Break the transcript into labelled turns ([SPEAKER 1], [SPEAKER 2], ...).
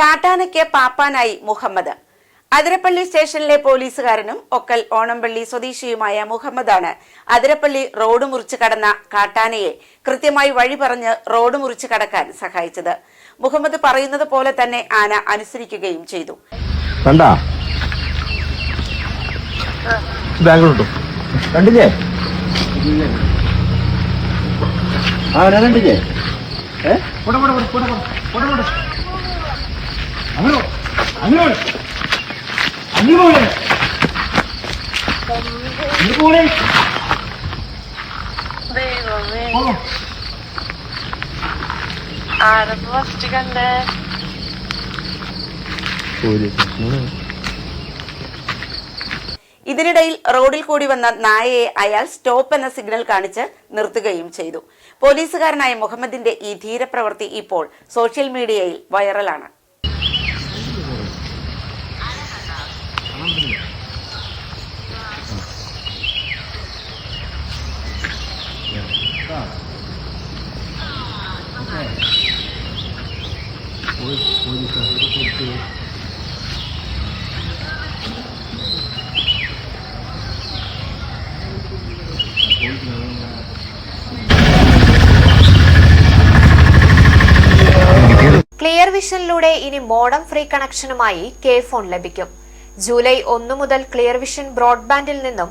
[SPEAKER 1] കാട്ടാനയ്ക്ക് പാപ്പാനായി മുഹമ്മദ്. അതിരപ്പള്ളി സ്റ്റേഷനിലെ പോലീസുകാരനും ഒക്കൽ ഓണംപള്ളി സ്വദേശിയുമായ മുഹമ്മദാണ് അതിരപ്പള്ളി റോഡ് മുറിച്ച് കടന്ന കാട്ടാനയെ കൃത്യമായി വഴി പറഞ്ഞ് റോഡ് മുറിച്ച് കടക്കാൻ സഹായിച്ചത്. മുഹമ്മദ് പറയുന്നത് പോലെ തന്നെ ആന അനുസരിക്കുകയും ചെയ്തു.
[SPEAKER 2] കണ്ടില്ലേ? കണ്ടില്ലേ?
[SPEAKER 3] ഫസ്റ്റ് കണ്ടേ?
[SPEAKER 1] ഇതിനിടയിൽ റോഡിൽ കൂടി വന്ന നായയെ അയാൾ സ്റ്റോപ്പ് എന്ന സിഗ്നൽ കാണിച്ച് നിർത്തുകയും ചെയ്തു. പോലീസുകാരനായ മുഹമ്മദിന്റെ ഈ ധീരപ്രവൃത്തി ഇപ്പോൾ സോഷ്യൽ മീഡിയയിൽ വൈറലാണ്.
[SPEAKER 4] ക്ലിയർ വിഷനിലൂടെ ഇനി മോഡം ഫ്രീ കണക്ഷനുമായി കെ ഫോൺ ലഭിക്കും. ജൂലൈ ഒന്നു മുതൽ ക്ലിയർ വിഷൻ ബ്രോഡ്ബാൻഡിൽ നിന്നും